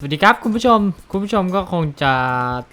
สวัสดีครับคุณผู้ชมคุณผู้ชมก็คงจะ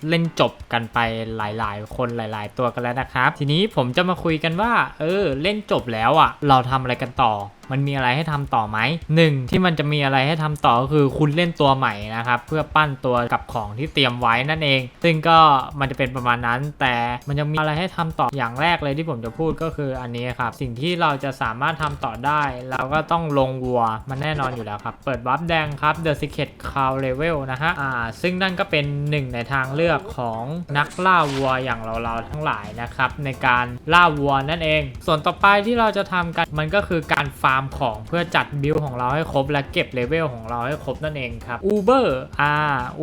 เล่นจบกันไปหลาย ๆ คนหลาย ๆ ตัวกันแล้วนะครับ ทีนี้ผมจะมาคุยกันว่า เออ เล่นจบแล้วอะ่ะ เราทำอะไรกันต่อมันมีอะไรให้ทำต่อไหมหนึ่งที่มันจะมีอะไรให้ทำต่อก็คือคุณเล่นตัวใหม่นะครับ เพื่อปั้นตัวกับของที่เตรียมไว้นั่นเอง ซึ่งก็มันจะเป็นประมาณนั้น แต่มันยังมีอะไรให้ทำต่ออย่างแรกเลยที่ผมจะพูดก็คืออันนี้ครับ สิ่งที่เราจะสามารถทำต่อได้ เราก็ต้องลงวัวมันแน่นอนอยู่แล้วครับ เปิดบัฟแดงครับ The Secret Cow Level นะฮะอ่าซึ่งนั่นก็เป็นหนึ่งในทางเลือกของนักล่าวัวอย่างเราๆทั้งหลายนะครับในการล่าวัวนั่นเอง ส่วนต่อไปที่เราจะทำกันมันก็คือการฟาร์มของเพื่อจัดบิลของเราให้ครบและเก็บเลเวลของเราให้ครบนั่นเองครับ Uber อ่า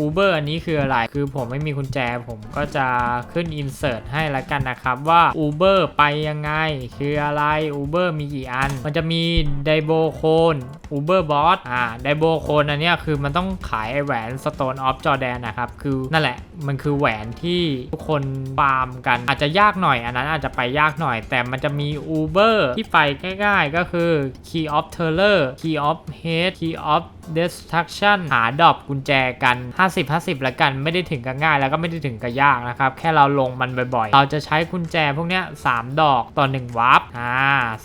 Uber อันนี้คืออะไร คือผมไม่มีกุญแจ ผมก็จะขึ้น insert ให้ล้วกันนะครับว่า Uber ไปยังไง คืออะไร Uber มีกี่อัน มันจะมีไดโบโคน Uber Boss อ่าไดโบโคนอันนี้คือมันต้องขายไอแหวน Stone of Jordan นะครับ คือนั่นแหละ มันคือแหวนที่ทุกคนฟาร์มกัน อาจจะยากหน่อย อันนั้นอาจจะไปยากหน่อย แต่มันจะมี Uber ที่ไปง่ายๆก็คือ Key of Terror Key of Hate Key of Destruction หาดอปกุญแจกัน 50-50ล้วกันไม่ได้ถึงกับง่ายแล้วก็ไม่ได้ถึงกับยากนะครับ แค่เราลงมันบ่อยๆ เราจะใช้กุญแจพวกเนี้ย3ดอกต่อ1วาร์ปอ่า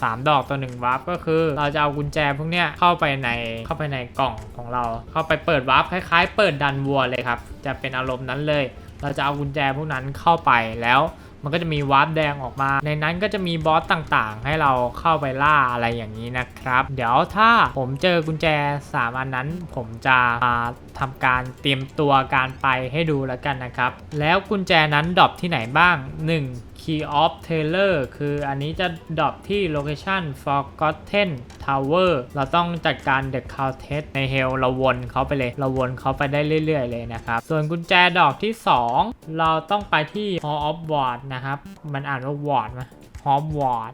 สามดอกต่อ1วาร์ปก็คือ เราจะเอากุญแจพวกเนี้ยเข้าไปในเข้าไปในกล่องของเรา เข้าไปเปิดวาร์ปคล้ายๆ เปิดดันวัวเลยครับ จะเป็นอารมณ์นั้นเลย เราจะเอากุญแจพวกนั้นเข้าไปแล้ว มันก็จะมีวาร์ปแดงออกมา ในนั้นก็จะมีบอสต่างๆ ให้เราเข้าไปล่าอะไรอย่างนี้นะครับ เดี๋ยวถ้าผมเจอกุญแจ 3 อันนั้น ผมจะมาทำการเตรียมตัวการไปให้ดูแล้วกันนะครับ แล้วกุญแจนั้นดรอปที่ไหนบ้าง 1 Key of Taylor คืออันนี้จะดรอปที่ Location Forgotten Tower เราต้องจัดการ The Countess ใน Hell เราวนเขาไปเลย เราวนเขาไปได้เรื่อย ๆ เลยนะครับ ส่วนกุญแจดอกที่ 2 เราต้องไปที่ Hall of Ward นะครับ มันอ่านว่า Ward ไหม Hall of Ward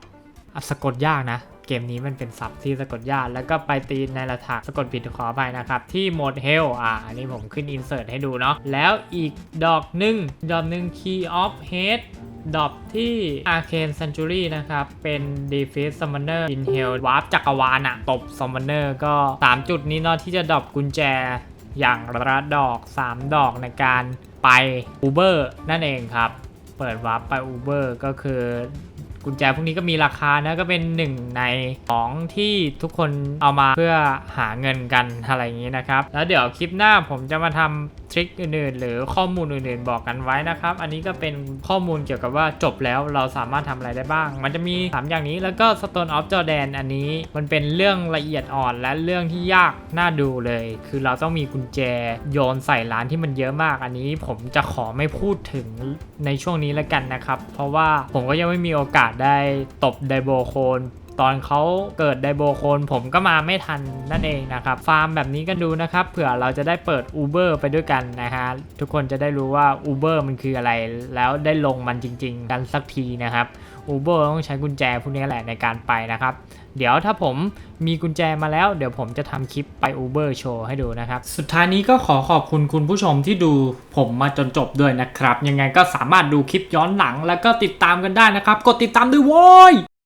อะสะกดยากนะเกมนี้มันเป็นศัพท์ที่สะกดยากแล้วก็ไปตีในระถากสะกดผิดขอไปนะครับ ที่โหมด Hell อ่าอันนี้ผมขึ้น Insert ให้ดูเนาะแล้วอีกดอกหนึ่งดอกหนึ่ง Key of Hate ดรอปที่ Arcane Century นะครับ เป็น Defeat Summoner in Hell วาร์ปจักรวาลอะตบ Summoner ก็ 3 จุดนี้เนาะที่จะดรอปกุญแจอย่างละดอก 3 ดอกในการไป Uber นั่นเองครับ เปิดวาร์ปไป Uber ก็คือกุญแจพวกนี้ก็มีราคานะก็เป็นหนึ่งในของที่ทุกคนเอามาเพื่อหาเงินกันอะไรอย่างนี้นะครับ แล้วเดี๋ยวคลิปหน้าผมจะมาทำ ทริคอื่นๆ หรือข้อมูลอื่นๆ บอกกันไว้นะครับ อันนี้ก็เป็นข้อมูลเกี่ยวกับว่าจบแล้วเราสามารถทำอะไรได้บ้าง มันจะมี 3 อย่างนี้แล้วก็ Stone of Jordan อันนี้มันเป็นเรื่องละเอียดอ่อนและเรื่องที่ยากน่าดูเลย คือเราต้องมีกุญแจโยนใส่ร้านที่มันเยอะมาก อันนี้ผมจะขอไม่พูดถึงในช่วงนี้แล้วกันนะครับ เพราะว่าผมก็ยังไม่มีโอกาสได้ตบไดโบโคน ตอนเขาเกิดไดโบโคนผมก็มาไม่ทันนั่นเองนะครับ ฟาร์มแบบนี้กันดูนะครับ เผื่อเราจะได้เปิด Uber ไปด้วยกันนะฮะ ทุกคนจะได้รู้ว่า Uber มันคืออะไร แล้วได้ลงมันจริง ๆ กันสักทีนะครับ Uber ต้องใช้กุญแจพวกนี้แหละในการไปนะครับเดี๋ยวถ้าผมมีกุญแจมาแล้ว เดี๋ยวผมจะทำคลิปไป Uber โชว์ให้ดูนะครับ สุดท้ายนี้ก็ขอขอบคุณคุณผู้ชมที่ดูผมมาจนจบด้วยนะครับ ยังไงก็สามารถดูคลิปย้อนหลังแล้วก็ติดตามกันได้นะครับ กดติดตามด้วยโว้ย